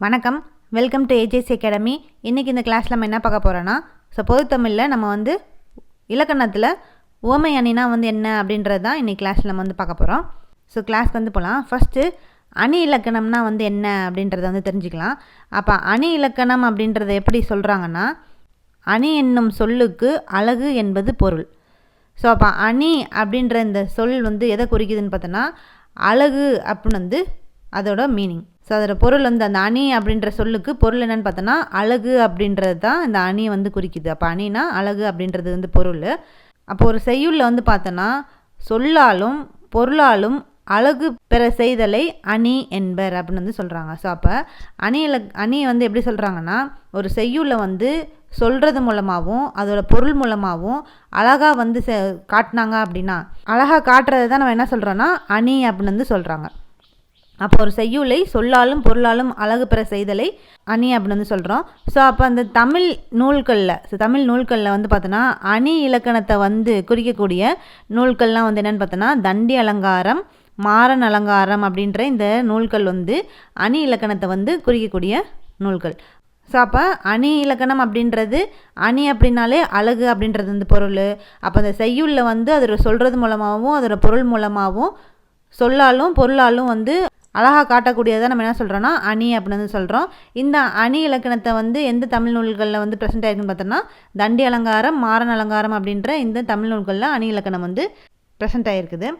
வணக்கம். Welcome to AJC academy இன்றைக்கி இந்த கிளாஸில் நம்ம என்ன பார்க்க போகிறோன்னா ஸோ பொதுத்தமிழில் நம்ம வந்து இலக்கணத்தில் ஓமை அணினா வந்து என்ன அப்படின்றது தான் இன்றைக்கி கிளாஸில் நம்ம வந்து பார்க்க போகிறோம் ஸோ கிளாஸ்க்கு வந்து போகலாம் ஃபஸ்ட்டு அணி இலக்கணம்னா வந்து என்ன அப்படின்றத வந்து தெரிஞ்சுக்கலாம். அப்போ அணி இலக்கணம் அப்படின்றத எப்படி சொல்கிறாங்கன்னா அணி என்னும் சொல்லுக்கு அழகு என்பது பொருள். ஸோ அப்போ அணி அப்படின்ற இந்த சொல் வந்து எதை குறிக்குதுன்னு பார்த்தோன்னா அழகு அப்படின்னு வந்து அதோட மீனிங் ஸோ அதோட பொருள் வந்து அந்த அணி அப்படின்ற சொல்லுக்கு பொருள் என்னென்னு பார்த்தோன்னா அழகு அப்படின்றது தான் இந்த அணியை வந்து குறிக்குது. அப்போ அணினா அழகு அப்படின்றது வந்து பொருள். அப்போ ஒரு செய்யுளில் வந்து பார்த்தோன்னா சொல்லாலும் பொருளாலும் அழகு பெற செய்தலை அணி என்பர் அப்படின்னு வந்து சொல்கிறாங்க ஸோ அப்போ அணியில் அணி வந்து எப்படி சொல்கிறாங்கன்னா ஒரு செய்யுளில் வந்து சொல்கிறது மூலமாகவும் அதோட பொருள் மூலமாகவும் அழகாக வந்து காட்டினாங்க அப்படின்னா அழகாக காட்டுறது தான் நம்ம என்ன சொல்கிறோன்னா அணி அப்படின்னு வந்து சொல்கிறாங்க அப்போ ஒரு செய்யுளை சொல்லாலும் பொருளாலும் அழகு பெற செய்தலை அணி அப்படின்னு வந்து சொல்கிறோம் ஸோ அப்போ அந்த தமிழ் நூல்களில் ஸோ தமிழ் நூல்களில் வந்து பார்த்தோன்னா அணி இலக்கணத்தை வந்து குறிக்கக்கூடிய நூல்கள்லாம் வந்து என்னென்னு பார்த்தோன்னா தண்டி அலங்காரம் மாறன் அலங்காரம் அப்படின்ற இந்த நூல்கள் வந்து அணி இலக்கணத்தை வந்து குறிக்கக்கூடிய நூல்கள். ஸோ அப்போ அணி இலக்கணம் அப்படின்றது அணி அப்படின்னாலே அழகு அப்படின்றது வந்து பொருள். அப்போ அந்த செய்யுளில் வந்து அதோட சொல்கிறது மூலமாகவும் அதோட பொருள் மூலமாகவும் சொல்லாலும் பொருளாலும் வந்து அழகாக காட்டக்கூடியதை நம்ம என்ன சொல்கிறோன்னா அணி அப்படின்னு வந்து சொல்கிறோம் இந்த அணி இலக்கணத்தை வந்து எந்த தமிழ் நூல்களில் வந்து ப்ரெசென்ட் ஆயிருக்குன்னு பார்த்தோன்னா தண்டி அலங்காரம் மாறன் அலங்காரம் அப்படின்ற இந்த தமிழ் நூல்களில் அணி இலக்கணம் வந்து ப்ரெசென்ட் ஆகிருக்குது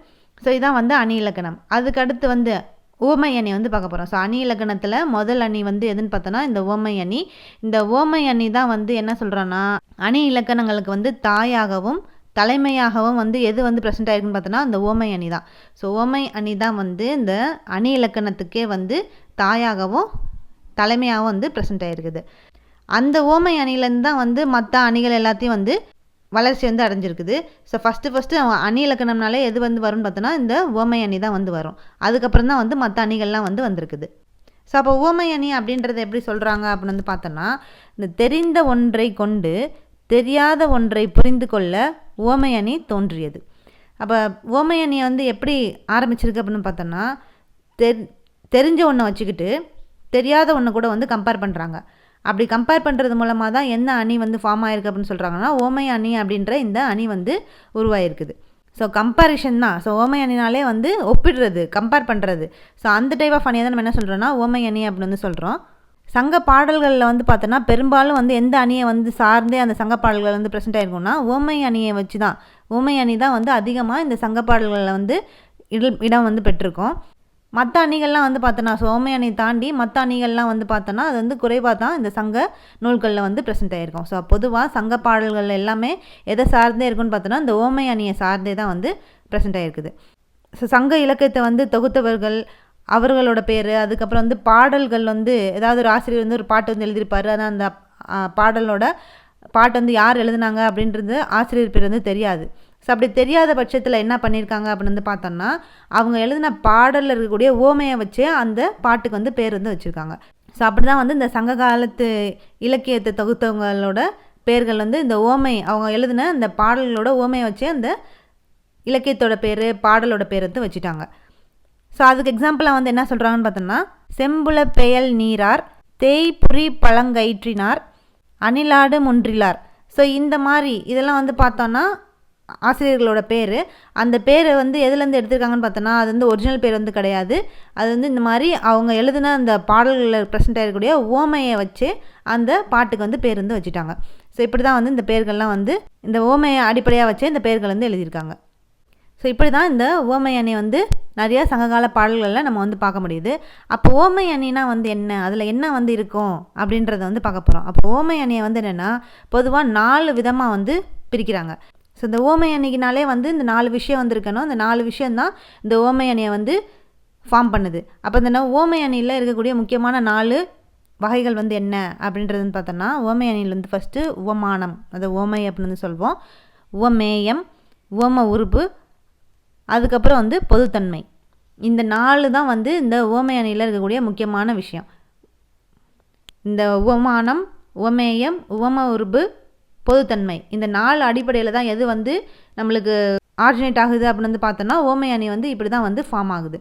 ஸோ இதான் வந்து அணி இலக்கணம். அதுக்கடுத்து வந்து ஓமை அணி வந்து பார்க்க போகிறோம் ஸோ அணி இலக்கணத்தில் முதல் அணி வந்து எதுன்னு பார்த்தோன்னா இந்த ஓமை அணி. இந்த ஓமை அணி தான் வந்து என்ன சொல்கிறோன்னா அணி இலக்கணங்களுக்கு வந்து தாயாகவும் தலைமையாகவும் வந்து எது வந்து ப்ரெசென்ட் ஆயிருக்குன்னு பார்த்தோன்னா இந்த ஓமை அணி தான். ஸோ ஓமை அணி தான் வந்து இந்த அணி இலக்கணத்துக்கே வந்து தாயாகவும் தலைமையாகவும் வந்து ப்ரெசென்ட் ஆகிருக்குது அந்த ஓமை அணிலேருந்து தான் வந்து மற்ற அணிகள் எல்லாத்தையும் வந்து வளர்ச்சி வந்து அடைஞ்சிருக்குது. ஸோ ஃபஸ்ட்டு ஃபஸ்ட்டு அணி இலக்கணம்னாலே எது வந்து வரும்னு பார்த்தோன்னா இந்த ஓமை அணி தான் வந்து வரும். அதுக்கப்புறம் தான் வந்து மற்ற அணிகள்லாம் வந்து வந்திருக்குது. ஸோ அப்போ ஓமை அணி அப்படின்றத எப்படி சொல்கிறாங்க அப்படின்னு வந்து பார்த்தோன்னா இந்த தெரிந்த ஒன்றை கொண்டு தெரியாத ஒன்றை புரிந்து கொள்ள ஓமை அணி தோன்றியது. அப்போ ஓமை அணியை வந்து எப்படி ஆரம்பிச்சிருக்கு அப்படின்னு பார்த்தோன்னா தெரி தெரிஞ்ச ஒன்றை வச்சுக்கிட்டு தெரியாத ஒன்று கூட வந்து கம்பேர் பண்ணுறாங்க அப்படி கம்பேர் பண்ணுறது மூலமாக தான் என்ன அணி வந்து ஃபார்ம் ஆயிருக்கு அப்படின்னு சொல்கிறாங்கன்னா ஓமை அணி அப்படின்ற இந்த அணி வந்து உருவாயிருக்குது. ஸோ கம்பேரிஷன் தான். ஸோ ஓமை அணினாலே வந்து ஒப்பிடுறது கம்பேர் பண்ணுறது ஸோ அந்த டைப் ஆஃப் அணியை தான் நம்ம என்ன சொல்கிறோன்னா ஓமை அணி அப்படின்னு வந்து சொல்கிறோம் சங்க பாடல்களில் வந்து பார்த்தோன்னா பெரும்பாலும் வந்து எந்த அணியை வந்து சார்ந்தே அந்த சங்க பாடல்கள் வந்து ப்ரெசென்ட் ஆகிருக்கும்னா ஓமை அணியை வச்சு தான் ஓமை அணி தான் வந்து அதிகமாக இந்த சங்க பாடல்களில் வந்து இடம் இடம் வந்து பெற்றிருக்கோம். மற்ற அணிகள்லாம் வந்து பார்த்தோன்னா சோமை அணி தாண்டி மற்ற அணிகள்லாம் வந்து பார்த்தோன்னா அது வந்து குறைவாக தான் இந்த சங்க நூல்களில் வந்து ப்ரெசென்ட் ஆகிருக்கும் ஸோ பொதுவாக சங்க பாடல்கள் எல்லாமே எதை சார்ந்தே இருக்குன்னு பார்த்தோன்னா இந்த ஓமை அணியை சார்ந்தே தான் வந்து ப்ரெசென்ட் ஆகிருக்குது ஸோ சங்க இலக்கியத்தை வந்து தொகுத்தவர்கள் அவர்களோட பேர் அதுக்கப்புறம் வந்து பாடல்கள் வந்து ஏதாவது ஒரு ஆசிரியர் வந்து ஒரு பாட்டு வந்து எழுதியிருப்பார் ஆனால் அந்த பாடலோட பாட்டு வந்து யார் எழுதுனாங்க அப்படின்றது ஆசிரியர் பேர் வந்து தெரியாது. ஸோ அப்படி தெரியாத பட்சத்தில் என்ன பண்ணியிருக்காங்க அப்படின்னு வந்து பார்த்தோம்னா அவங்க எழுதின பாடலில் இருக்கக்கூடிய ஓமையை வச்சு அந்த பாட்டுக்கு வந்து பேர் வந்து வச்சுருக்காங்க. ஸோ அப்படி தான் வந்து இந்த சங்க காலத்து இலக்கியத்தை தொகுத்தவங்களோட பேர்கள் வந்து இந்த ஓமை அவங்க எழுதின அந்த பாடல்களோட ஓமையை வச்சு அந்த இலக்கியத்தோட பேர் பாடலோட பேர் வந்து வச்சுட்டாங்க. ஸோ அதுக்கு எக்ஸாம்பிளாக வந்து என்ன சொல்கிறாங்கன்னு பார்த்தோம்னா செம்புல பெயல் நீரார் தேய்புரி பழங்கயிற்றினார் அணிலாடு முன்றிலார். ஸோ இந்த மாதிரி இதெல்லாம் வந்து பார்த்தோன்னா ஆசிரியர்களோட பேர். அந்த பேரை வந்து எதுலேருந்து எடுத்திருக்காங்கன்னு பார்த்தோன்னா அது வந்து ஒரிஜினல் பேர் வந்து கிடையாது. அது வந்து இந்த மாதிரி அவங்க எழுதின அந்த பாடல்களில் ப்ரெசென்ட் ஆகக்கூடிய ஓமையை வச்சு அந்த பாட்டுக்கு வந்து பேர் வந்து வச்சுட்டாங்க. ஸோ இப்படி தான் வந்து இந்த பேர்கள்லாம் வந்து இந்த ஓமையை அடிப்படையாக வச்சு இந்த பேர்கள் வந்து எழுதியிருக்காங்க. ஸோ இப்படி தான் இந்த ஓமை அணி வந்து நிறையா சங்ககால பாடல்களில் நம்ம வந்து பார்க்க முடியுது. அப்போ ஓமை அணினா வந்து என்ன? அதில் என்ன வந்து இருக்கும்? அப்படின்றத வந்து பார்க்க போகிறோம் அப்போ ஓமை அணியை வந்து என்னென்னா பொதுவாக நாலு விதமாக வந்து பிரிக்கிறாங்க. ஸோ இந்த ஓமை அன்னைக்குனாலே வந்து இந்த நாலு விஷயம் வந்திருக்கணும் இந்த நாலு விஷயந்தான் இந்த ஓமை அணியை வந்து ஃபார்ம் பண்ணுது. அப்போ இந்த ஓமை அணியில் இருக்கக்கூடிய முக்கியமான நாலு வகைகள் வந்து என்ன? அப்படின்றதுன்னு பார்த்தோன்னா ஓமை அணியில் வந்து ஃபஸ்ட்டு உவமானம். அது ஓமை அப்படின்னு வந்து சொல்வோம். உவமேயம் உவம உறுப்பு அதுக்கப்புறம் வந்து பொதுத்தன்மை. இந்த நாலு தான் வந்து இந்த ஓமை அணியில் இருக்கக்கூடிய முக்கியமான விஷயம். இந்த உவமானம் உவமேயம் உவம உருபு பொதுத்தன்மை. இந்த நாலு அடிப்படையில் தான் எது வந்து நம்மளுக்கு ஆர்ஜினேட் ஆகுது அப்படின்னு வந்து பார்த்தோன்னா ஓமை அணி வந்து இப்படி தான் வந்து ஃபார்ம் ஆகுது.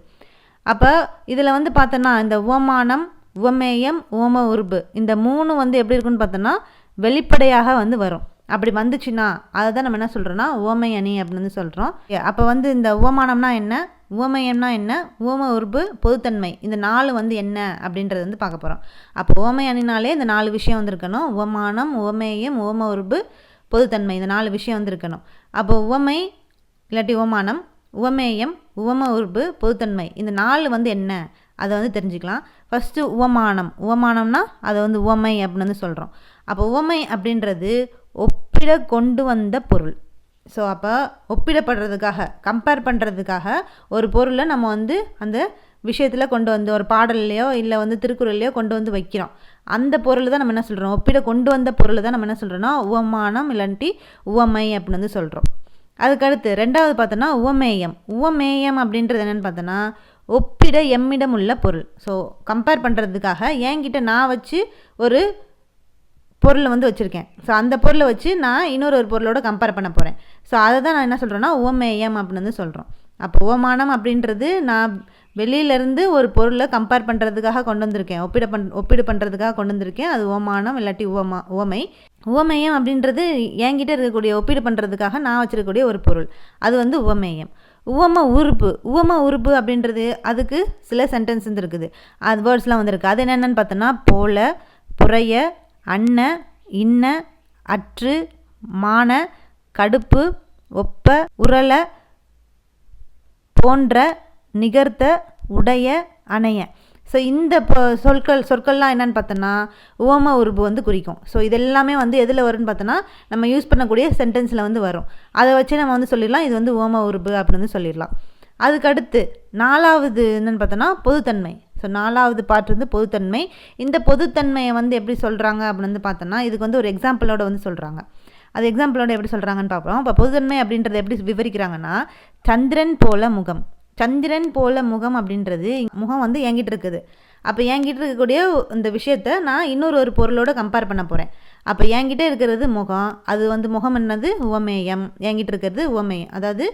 அப்போ இதில் வந்து பார்த்தோன்னா இந்த ஓமானம் உவமேயம் ஓம உருபு இந்த மூணு வந்து எப்படி இருக்குன்னு பார்த்தோன்னா வெளிப்படையாக வந்து வரும். அப்படி வந்துச்சுன்னா அதை தான் நம்ம என்ன சொல்கிறோன்னா ஓமை அணி அப்படின்னு வந்து சொல்கிறோம் அப்போ வந்து இந்த உவமானம்னா என்ன? ஓமயம்னா என்ன? உவம உருபு பொதுத்தன்மை. இந்த நாலு வந்து என்ன அப்படின்றது வந்து பார்க்க போகிறோம் அப்போ ஓமை அணினாலே இந்த நாலு விஷயம் வந்திருக்கணும். உவமானம் உவமேயம் உவம உருபு பொதுத்தன்மை. இந்த நாலு விஷயம் வந்திருக்கணும். அப்போ உவமை இல்லாட்டி உவமானம் உவமேயம் உவம உருபு பொதுத்தன்மை. இந்த நாலு வந்து என்ன? அதை வந்து தெரிஞ்சுக்கலாம். ஃபஸ்ட்டு உவமானம். உவமானம்னா அதை வந்து உவமை அப்படின்னு வந்து சொல்கிறோம் அப்போ உவமை அப்படின்றது ஒப்பிட கொண்டு வந்த பொருள். ஸோ அப்போ ஒப்பிடப்படுறதுக்காக கம்பேர் பண்ணுறதுக்காக ஒரு பொருளை நம்ம வந்து அந்த விஷயத்தில் கொண்டு வந்து ஒரு பாடல்லையோ இல்லை வந்து திருக்குறள்லையோ கொண்டு வந்து வைக்கிறோம். அந்த பொருள் தான் நம்ம என்ன சொல்கிறோம் ஒப்பிட கொண்டு வந்த பொருள் தான் நம்ம என்ன சொல்கிறோன்னா உவமானம் இல்லாட்டி உவமை அப்படின்னு வந்து சொல்கிறோம் அதுக்கடுத்து ரெண்டாவது பார்த்தோன்னா உவமேயம். உவமேயம் அப்படின்றது என்னென்னு பார்த்தோன்னா ஒப்பிட எம்மிடம் உள்ள பொருள். ஸோ கம்பேர் பண்ணுறதுக்காக என்கிட்ட நான் வச்சு ஒரு பொருளை வந்து வச்சுருக்கேன். ஸோ அந்த பொருளை வச்சு நான் இன்னொரு ஒரு பொருளோட கம்பேர் பண்ண போகிறேன் ஸோ அதை தான் நான் என்ன சொல்கிறேன்னா உவமேயம் அப்படின்னு வந்து சொல்கிறோம் அப்போ உவமானம் அப்படின்றது நான் வெளியிலேருந்து ஒரு பொருளை கம்பேர் பண்ணுறதுக்காக கொண்டு வந்திருக்கேன். ஒப்பிட பண் ஒப்பிடு பண்ணுறதுக்காக கொண்டு வந்திருக்கேன். அது உவமானம் இல்லாட்டி உவமா உவமை. உவமேயம் அப்படின்றது என்கிட்ட இருக்கக்கூடிய ஒப்பீடு பண்ணுறதுக்காக நான் வச்சுருக்கக்கூடிய ஒரு பொருள். அது வந்து உவமேயம். உவம உறுப்பு உவம உறுப்பு அப்படின்றது அதுக்கு சில சென்டென்ஸ் வந்து இருக்குது. அது வேர்ட்ஸ்லாம் வந்திருக்கு அது என்னென்னு பார்த்தோன்னா போல புறைய அன்ன இன்ன அற்று மான கடுப்பு ஒப்ப உரல போன்ற நிகர்த்த உடைய அணைய. ஸோ இந்த சொற்கள் சொற்கள்லாம் என்னென்னு பார்த்தோன்னா உவம உருபு வந்து குறிக்கும். ஸோ இதெல்லாமே வந்து எதில் வரும்னு பார்த்தோன்னா நம்ம யூஸ் பண்ணக்கூடிய சென்டென்ஸில் வந்து வரும். அதை வச்சு நம்ம வந்து சொல்லிடலாம். இது வந்து உவம உருபு அப்படின்னு வந்து சொல்லிடலாம். அதுக்கடுத்து நாலாவது என்னென்னு பார்த்தோன்னா பொதுத்தன்மை. ஸோ நாலாவது பார்ட் வந்து பொதுத்தன்மை. இந்த பொதுத்தன்மையை வந்து எப்படி சொல்கிறாங்க அப்படின்னு வந்து பார்த்தோன்னா இதுக்கு வந்து ஒரு எக்ஸாம்பிளோட வந்து சொல்கிறாங்க அது எக்ஸாம்பிளோட எப்படி சொல்கிறாங்கன்னு பார்ப்போம். இப்போ பொதுத்தன்மை அப்படின்றத எப்படி விவரிக்கிறாங்கன்னா சந்திரன் போல முகம். சந்திரன் போல முகம் அப்படின்றது முகம் வந்து என்கிட்ட இருக்குது. அப்போ என்கிட்ட இருக்கக்கூடிய இந்த விஷயத்த நான் இன்னொரு ஒரு பொருளோட கம்பேர் பண்ண போகிறேன் அப்போ என்கிட்ட இருக்கிறது முகம். அது வந்து முகம் என்னது? உவமேயம். என்கிட்ட இருக்கிறது உவமேயம். அதாவது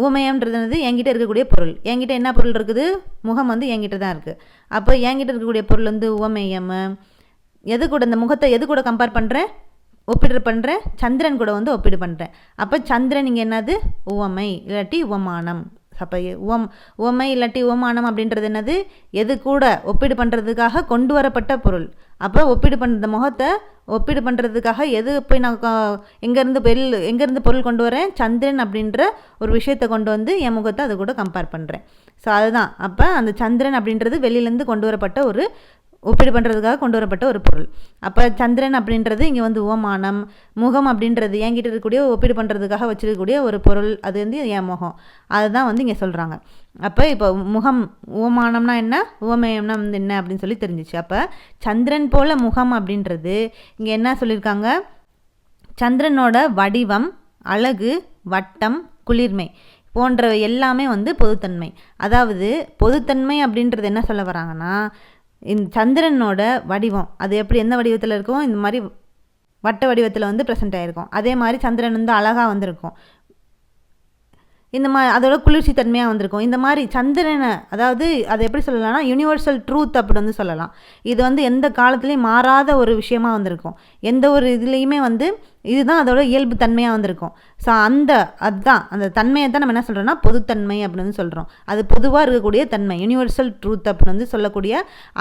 உவமயம்ன்றது என்கிட்ட இருக்கக்கூடிய பொருள். என்கிட்ட என்ன பொருள் இருக்குது? முகம் வந்து என்கிட்ட தான் இருக்குது அப்போ என்கிட்ட இருக்கக்கூடிய பொருள் வந்து உவமேயம். எது கூட இந்த முகத்தை எது கூட கம்பேர் பண்ணுறேன் ஒப்பிடு பண்ணுறேன் சந்திரன் கூட வந்து ஒப்பிடு பண்ணுறேன் அப்போ சந்திரன் இங்கே என்னது? உவமை இல்லாட்டி உவமானம். அப்போ உவம் உவமை இல்லாட்டி உவமானம் அப்படின்றது என்னது? எது கூட ஒப்பீடு பண்ணுறதுக்காக கொண்டு வரப்பட்ட பொருள். அப்போ ஒப்பீடு பண்ணுற முகத்தை ஒப்பீடு பண்ணுறதுக்காக எது போய் நான் எங்கேருந்து பெல் எங்கேருந்து பொருள் கொண்டு வரேன்? சந்திரன் அப்படின்ற ஒரு விஷயத்தை கொண்டு வந்து என் முகத்தை அது கூட கம்பேர் பண்ணுறேன் ஸோ அதுதான். அப்போ அந்த சந்திரன் அப்படின்றது வெளியிலேருந்து கொண்டு வரப்பட்ட ஒரு ஒப்பீடு பண்ணுறதுக்காக கொண்டு வரப்பட்ட ஒரு பொருள். அப்போ சந்திரன் அப்படின்றது இங்கே வந்து ஓமானம் முகம் அப்படின்றது என்கிட்ட இருக்கக்கூடிய ஒப்பீடு பண்ணுறதுக்காக வச்சுருக்கக்கூடிய ஒரு பொருள். அது வந்து என் முகம். அதுதான் வந்து இங்கே சொல்கிறாங்க அப்போ இப்போ முகம் ஓமானம்னா என்ன? ஓமயம்னா வந்து என்ன அப்படின்னு சொல்லி தெரிஞ்சிச்சு. அப்போ சந்திரன் போல முகம் அப்படின்றது இங்கே என்ன சொல்லியிருக்காங்க? சந்திரனோட வடிவம் அழகு வட்டம் குளிர்மை போன்றவை எல்லாமே வந்து பொதுத்தன்மை. அதாவது பொதுத்தன்மை அப்படின்றது என்ன சொல்ல வராங்கன்னா இந்த சந்திரனோட வடிவம் அது எப்படி எந்த வடிவத்தில் இருக்கும் இந்த மாதிரி வட்ட வடிவத்தில் வந்து ப்ரெசென்ட் ஆகிருக்கும் அதே மாதிரி சந்திரன் வந்து அழகாக வந்திருக்கும். இந்த மாதிரி அதோட குளிர்ச்சி தன்மையாக வந்திருக்கும். இந்த மாதிரி சந்திரனை அதாவது அதை எப்படி சொல்லலாம்னா யூனிவர்சல் ட்ரூத் அப்படி வந்து சொல்லலாம். இது வந்து எந்த காலத்துலேயும் மாறாத ஒரு விஷயமாக வந்திருக்கும். எந்த ஒரு இதுலேயுமே வந்து இதுதான் அதோட இயல்பு தன்மையாக வந்திருக்கும். ஸோ அந்த அதுதான். அந்த தன்மையை தான் நம்ம என்ன சொல்கிறோம்னா பொதுத்தன்மை அப்படின்னு சொல்கிறோம் அது பொதுவாக இருக்கக்கூடிய தன்மை. யூனிவர்சல் ட்ரூத் அப்படின்னு வந்து சொல்லக்கூடிய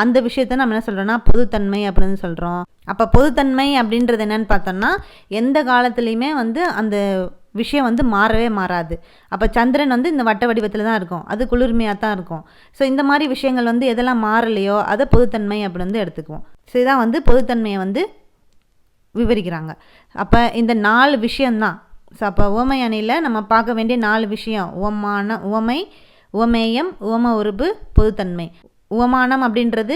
அந்த விஷயத்த நம்ம என்ன சொல்கிறோம்னா பொதுத்தன்மை அப்படின்னு சொல்கிறோம் அப்போ பொதுத்தன்மை அப்படின்றது என்னென்னு பார்த்தோம்னா எந்த காலத்துலேயுமே வந்து அந்த விஷயம் வந்து மாறவே மாறாது. அப்போ சந்திரன் வந்து இந்த வட்ட வடிவத்தில் தான் இருக்கும். அது குளிர்மையாக தான் இருக்கும். ஸோ இந்த மாதிரி விஷயங்கள் வந்து எதெல்லாம் மாறலையோ அதை பொதுத்தன்மை அப்படின்னு வந்து எடுத்துக்குவோம். ஸோ இதான் வந்து பொதுத்தன்மையை வந்து விவரிக்கிறாங்க. அப்போ இந்த நாலு விஷயந்தான் ஸோ அப்போ உவமை அணியில் நம்ம பார்க்க வேண்டிய நாலு விஷயம். உவமான உவமை உவமேயம் உவம உறுப்பு பொதுத்தன்மை. உவமானம் அப்படின்றது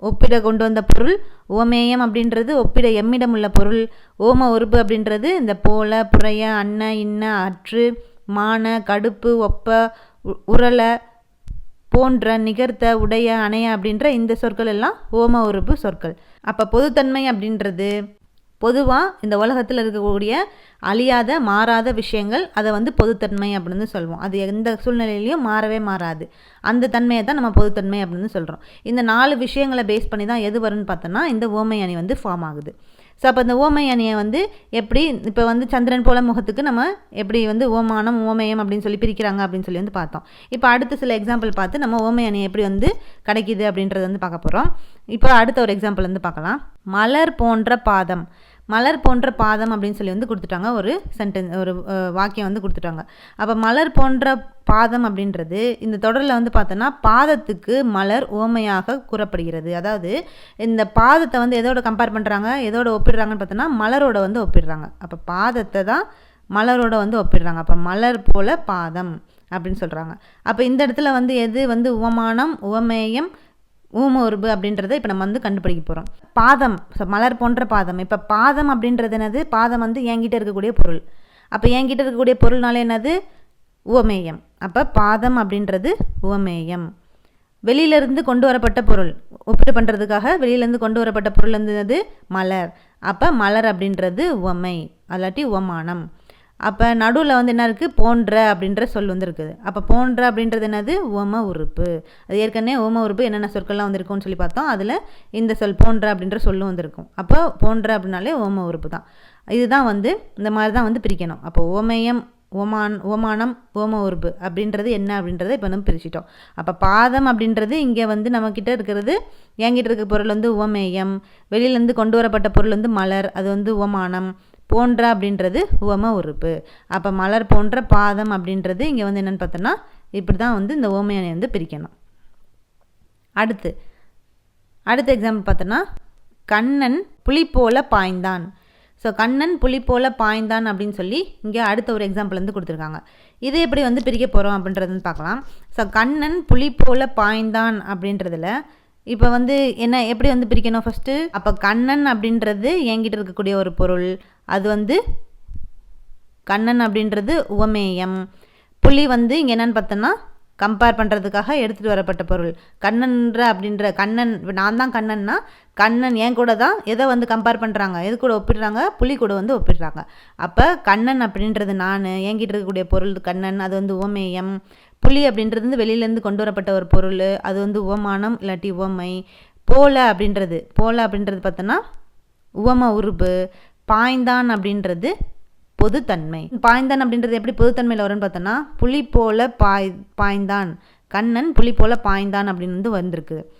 ஒப்பிட கொண்டு வந்த பொருள் ஓமேயம் அப்படின்றது ஒப்பிட எம்மிடம் உள்ள பொருள். ஓம உறுப்பு அப்படின்றது இந்த போல புறைய அன்ன இன்ன அற்று மான கடுப்பு ஒப்ப உரல போன்ற நிகர்த்த உடைய அணைய அப்படின்ற இந்த சொற்கள் எல்லாம் ஓம உறுப்பு சொற்கள். அப்போ பொதுத்தன்மை அப்படின்றது பொதுவாக இந்த உலகத்தில் இருக்கக்கூடிய அழியாத மாறாத விஷயங்கள் அதை வந்து பொதுத்தன்மை அப்படின்னு சொல்லுவோம் அது எந்த சூழ்நிலையிலையும் மாறவே மாறாது. அந்த தன்மையை தான் நம்ம பொதுத்தன்மை அப்படின்னு சொல்கிறோம் இந்த நாலு விஷயங்களை பேஸ் பண்ணி தான் எது வரும்னு பார்த்தோன்னா இந்த ஓமை அணி வந்து ஃபார்ம் ஆகுது. ஸோ அப்போ இந்த ஓமை அணியை வந்து எப்படி இப்போ வந்து சந்திரன் போல முகத்துக்கு நம்ம எப்படி வந்து ஓமானம் ஓமயம் அப்படின்னு சொல்லி பிரிக்கிறாங்க அப்படின்னு சொல்லி வந்து பார்த்தோம். இப்போ அடுத்த சில எக்ஸாம்பிள் பார்த்து நம்ம ஓமை அணியை எப்படி வந்து கிடைக்கிது அப்படின்றத வந்து பார்க்க போகிறோம் இப்போ அடுத்த ஒரு எக்ஸாம்பிள் வந்து பார்க்கலாம். மலர் போன்ற பாதம். மலர் போன்ற பாதம் அப்படின்னு சொல்லி வந்து கொடுத்துட்டாங்க. ஒரு சென்டென்ஸ் ஒரு வாக்கியம் வந்து கொடுத்துட்டாங்க. அப்போ மலர் போன்ற பாதம் அப்படின்றது இந்த தொடரில் வந்து பார்த்தோன்னா பாதத்துக்கு மலர் ஓமையாக கூறப்படுகிறது. அதாவது இந்த பாதத்தை வந்து எதோட கம்பேர் பண்ணுறாங்க எதோட ஒப்பிடுறாங்கன்னு பார்த்தோன்னா மலரோட வந்து ஒப்பிடுறாங்க. அப்போ பாதத்தை தான் மலரோட வந்து ஒப்பிடுறாங்க. அப்போ மலர் போல பாதம் அப்படின்னு சொல்கிறாங்க அப்போ இந்த இடத்துல வந்து எது வந்து உவமானம் உவமேயம் ஊம உருபு அப்படின்றத இப்போ நம்ம வந்து கண்டுபிடிக்க போகிறோம் பாதம் ஸோ மலர் போன்ற பாதம். இப்போ பாதம் அப்படின்றது என்னது? பாதம் வந்து என்கிட்ட இருக்கக்கூடிய பொருள். அப்போ என்கிட்ட இருக்கக்கூடிய பொருள்னால என்னது? உவமேயம். அப்போ பாதம் அப்படின்றது உவமேயம். வெளியிலேருந்து கொண்டு வரப்பட்ட பொருள். ஒப்பீடு பண்ணுறதுக்காக வெளியிலேருந்து கொண்டு வரப்பட்ட பொருள் இருந்தது மலர். அப்போ மலர் அப்படின்றது உவமை. அல்லாட்டி உவமானம். அப்போ நடுவில் வந்து என்ன இருக்குது போன்ற அப்படின்ற சொல் வந்துருக்குது. அப்போ போன்ற அப்படின்றது என்னது? உவம உறுப்பு. அது ஏற்கனவே உவம உறுப்பு என்னென்ன சொற்கள்லாம் வந்திருக்கும்னு சொல்லி பார்த்தோம். அதில் இந்த சொல் போன்ற அப்படின்ற சொல்லும் வந்திருக்கும். அப்போ போன்ற அப்படின்னாலே ஓம உறுப்பு தான். இதுதான் வந்து இந்த மாதிரி தான் வந்து பிரிக்கணும். அப்போ ஓமயம் ஓமான் ஓமானம் ஓம உறுப்பு அப்படின்றது என்ன அப்படின்றத இப்போ நம்ம பிரிச்சிட்டோம். அப்போ பாதம் அப்படின்றது இங்கே வந்து நம்மக்கிட்ட இருக்கிறது என்கிட்ட இருக்க பொருள் வந்து உவமேயம் வெளியிலேருந்து கொண்டு வரப்பட்ட பொருள் வந்து மலர் அது வந்து உவமானம் போன்ற அப்படின்றது உவம உறுப்பு. அப்போ மலர் போன்ற பாதம் அப்படின்றது இங்கே வந்து என்னென்னு பார்த்தோன்னா இப்படி தான் வந்து இந்த ஓமையனை வந்து பிரிக்கணும். அடுத்து அடுத்த எக்ஸாம்பிள் பார்த்தோன்னா கண்ணன் புலி போல பாய்ந்தான். ஸோ கண்ணன் புலி போல பாய்ந்தான் அப்படின்னு சொல்லி இங்கே அடுத்த ஒரு எக்ஸாம்பிள் வந்து கொடுத்துருக்காங்க. இது எப்படி வந்து பிரிக்க போகிறோம் அப்படின்றதுன்னு பார்க்கலாம். ஸோ கண்ணன் புலி போல பாய்ந்தான் அப்படின்றதுல இப்போ வந்து என்ன எப்படி வந்து பிரிக்கணும் ஃபஸ்ட்டு அப்போ கண்ணன் அப்படின்றது என்கிட்ட இருக்கக்கூடிய ஒரு பொருள் அது வந்து கண்ணன் அப்படின்றது உவமேயம். புலி வந்து இங்கே என்னென்னு பார்த்தோன்னா கம்பேர் பண்ணுறதுக்காக எடுத்துகிட்டு வரப்பட்ட பொருள். கண்ணன்ற அப்படின்ற கண்ணன் இப்போ நான் தான் கண்ணன்னா கண்ணன் என் கூட தான் எதை வந்து கம்பேர் பண்ணுறாங்க எது கூட ஒப்பிடுறாங்க? புலி கூட வந்து ஒப்பிடுறாங்க. அப்போ கண்ணன் அப்படின்றது நான் என்கிட்ட இருக்கக்கூடிய பொருள் கண்ணன் அது வந்து உவமேயம். புலி அப்படின்றது வந்து வெளியிலேருந்து கொண்டு வரப்பட்ட ஒரு பொருள் அது வந்து உவமானம் இல்லாட்டி உவமை. போல அப்படின்றது போல அப்படின்றது பார்த்தோன்னா உவம உருபு பாய்ந்தான் அப்படின்றது பொதுத்தன்மை. பாய்ந்தான் அப்படின்றது எப்படி பொதுத்தன்மையில் வரும்னு பார்த்தோன்னா புலி போல பாய் பாய்ந்தான். கண்ணன் புலி போல பாய்ந்தான் அப்படின்னு வந்து வந்திருக்கு.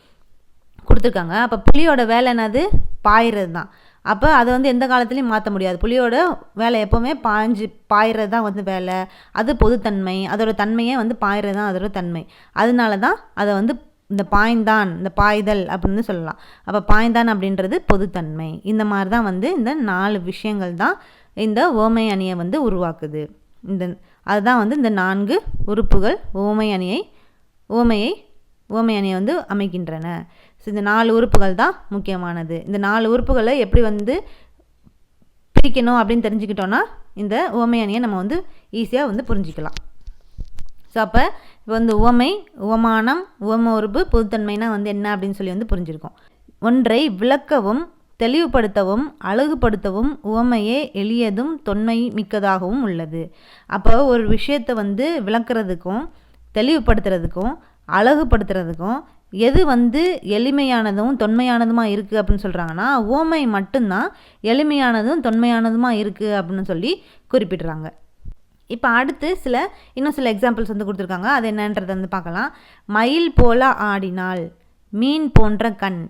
கொடுத்துருக்காங்க. அப்போ புலியோட வேலை என்னது? பாயிறது தான் அப்போ அதை வந்து எந்த காலத்துலையும் மாற்ற முடியாது. புலியோட வேலை எப்போவுமே பாய்ஞ்சு பாயிறது தான் வந்து வேலை. அது பொதுத்தன்மை. அதோட தன்மையே வந்து பாயிறது தான் அதோட தன்மை. அதனால தான் அதை வந்து இந்த பாய்ந்தான் இந்த பாய்தல் அப்படின்னு சொல்லலாம். அப்போ பாய்ந்தான் அப்படின்றது பொதுத்தன்மை. இந்த மாதிரி தான் வந்து இந்த நாலு விஷயங்கள் தான் இந்த ஓமை அணியை வந்து உருவாக்குது. இந்த அதுதான் வந்து இந்த நான்கு உறுப்புகள் ஓமை அணியை ஓமையை ஓமை அணியை வந்து அமைக்கின்றன. ஸோ இந்த நாலு உறுப்புகள் தான் முக்கியமானது. இந்த நாலு உறுப்புகளை எப்படி வந்து பிரிக்கணும் அப்படின்னு தெரிஞ்சுக்கிட்டோன்னா இந்த ஓமை அணியை நம்ம வந்து ஈஸியாக வந்து புரிஞ்சிக்கலாம். ஸோ அப்போ இப்போ வந்து உவமை உவமானம் உவம உறுப்பு பொதுத்தன்மைனா வந்து என்ன அப்படின்னு சொல்லி வந்து புரிஞ்சிருக்கோம். ஒன்றை விளக்கவும் தெளிவுபடுத்தவும் அழகுபடுத்தவும் உவமையே எளியதும் தொன்மை மிக்கதாகவும் உள்ளது. அப்போ ஒரு விஷயத்தை வந்து விளக்குறதுக்கும் தெளிவுபடுத்துறதுக்கும் அழகுபடுத்துறதுக்கும் எது வந்து எளிமையானதும் தொன்மையானதுமாக இருக்குது அப்படின்னு சொல்கிறாங்கன்னா ஓமை மட்டும்தான் எளிமையானதும் தொன்மையானதுமாக இருக்குது அப்படின்னு சொல்லி குறிப்பிடுறாங்க. இப்போ அடுத்து சில இன்னும் சில எக்ஸாம்பிள்ஸ் வந்து கொடுத்துருக்காங்க. அது என்னன்றதை வந்து பார்க்கலாம். மயில் போல ஆடினால் மீன் போன்ற கண்.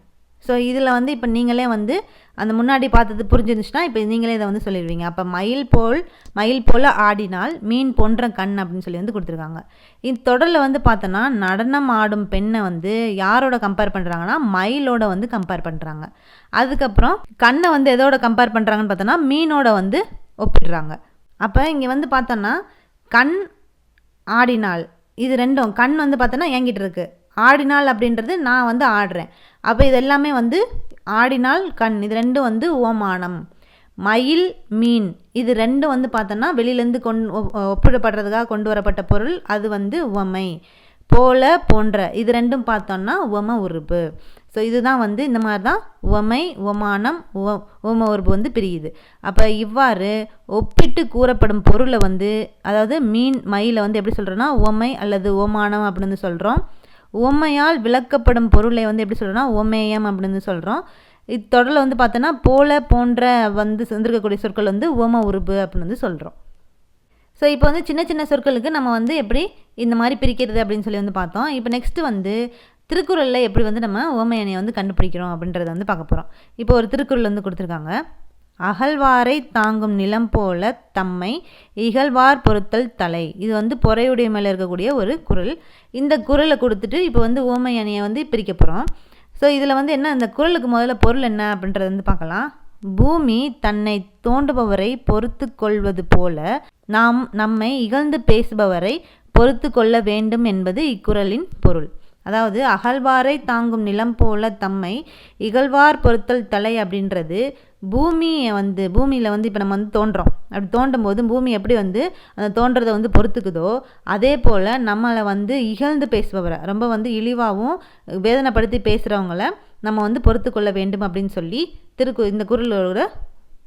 ஸோ இதில் வந்து இப்போ நீங்களே வந்து அந்த முன்னாடி பார்த்தது புரிஞ்சிருந்துச்சுன்னா இப்போ நீங்களே இதை வந்து சொல்லிடுவீங்க. அப்போ மயில் போல் மயில் போல் ஆடினால் மீன் போன்ற கண் அப்படின்னு சொல்லி வந்து கொடுத்துருக்காங்க. இந்த தொடரில் வந்து பார்த்தோன்னா நடனம் ஆடும் பெண்ணை வந்து யாரோட கம்பேர் பண்ணுறாங்கன்னா மயிலோட வந்து கம்பேர் பண்ணுறாங்க அதுக்கப்புறம் கண்ணை வந்து எதோட கம்பேர் பண்ணுறாங்கன்னு பார்த்தோன்னா மீனோட வந்து ஒப்பிடுறாங்க. அப்போ இங்கே வந்து பார்த்தோன்னா கண் ஆடினாள் இது ரெண்டும் கண் வந்து பார்த்தோன்னா என்கிட்ட இருக்குது ஆடினாள் அப்படின்றது நான் வந்து ஆடுறேன். அப்போ இது எல்லாமே வந்து ஆடினாள் கண். இது ரெண்டும் வந்து ஓமானம் மயில் மீன். இது ரெண்டும் வந்து பார்த்தோன்னா வெளியிலேருந்து கொண் ஒ- ஒப்பிடப்படுறதுக்காக கொண்டு வரப்பட்ட பொருள். அது வந்து உவமை. போல போன்ற. இது ரெண்டும் பார்த்தோன்னா உவம உறுப்பு. ஸோ இதுதான் வந்து இந்த மாதிரி தான் உவமை உவமானம் உவ உவம உறுப்பு வந்து பிரியுது. அப்போ இவ்வாறு ஒப்பிட்டு கூறப்படும் பொருளை வந்து அதாவது மீன் மயில வந்து எப்படி சொல்கிறோன்னா உவமை அல்லது உவமானம் அப்படின்னு சொல்கிறோம் உவமையால் விளக்கப்படும் பொருளை வந்து எப்படி சொல்கிறோன்னா உவமேயம் அப்படின்னு சொல்கிறோம் இத்தொடரில் வந்து பார்த்தோன்னா போல போன்ற வந்து சேர்ந்திருக்கக்கூடிய சொற்கள் வந்து உவம உறுப்பு அப்படின்னு வந்து சொல்கிறோம் ஸோ இப்போ வந்து சின்ன சின்ன சொற்களுக்கு நம்ம வந்து எப்படி இந்த மாதிரி பிரிக்கிறது அப்படின்னு சொல்லி வந்து பார்த்தோம். இப்போ நெக்ஸ்ட்டு வந்து திருக்குறளில் எப்படி வந்து நம்ம ஓமையணியை வந்து கண்டுபிடிக்கிறோம் அப்படின்றத வந்து பார்க்க போகிறோம் இப்போ ஒரு திருக்குறள் வந்து கொடுத்துருக்காங்க. அகழ்வாரை தாங்கும் நிலம் போல தம்மை இகழ்வார் பொருத்தல் தலை. இது வந்து பொறையுடைய மேலே இருக்கக்கூடிய ஒரு குரல் இந்த குரலை கொடுத்துட்டு இப்போ வந்து ஓமை அணியை வந்து பிரிக்க போகிறோம் ஸோ இதில் வந்து என்ன இந்த குரலுக்கு முதல்ல பொருள் என்ன அப்படின்றத வந்து பார்க்கலாம். பூமி தன்னை தோண்டுபவரை பொறுத்து கொள்வது போல நாம் நம்மை இகழ்ந்து பேசுபவரை பொறுத்து கொள்ள வேண்டும் என்பது இக்குறளின் பொருள். அதாவது அகழ்வாரை தாங்கும் நிலம் போல தம்மை இகழ்வார் பொறுத்தல் தலை அப்படின்றது பூமியை வந்து பூமியில் வந்து இப்போ நம்ம வந்து தோன்றோம். அப்படி தோண்டும் போது பூமி எப்படி வந்து அந்த தோன்றதை வந்து பொறுத்துக்குதோ அதே போல் நம்மளை வந்து இகழ்ந்து பேசுபவரை ரொம்ப வந்து இழிவாகவும் வேதனைப்படுத்தி பேசுகிறவங்கள நம்ம வந்து பொறுத்து கொள்ள வேண்டும் அப்படின்னு சொல்லி திருக்கு இந்த குரலோட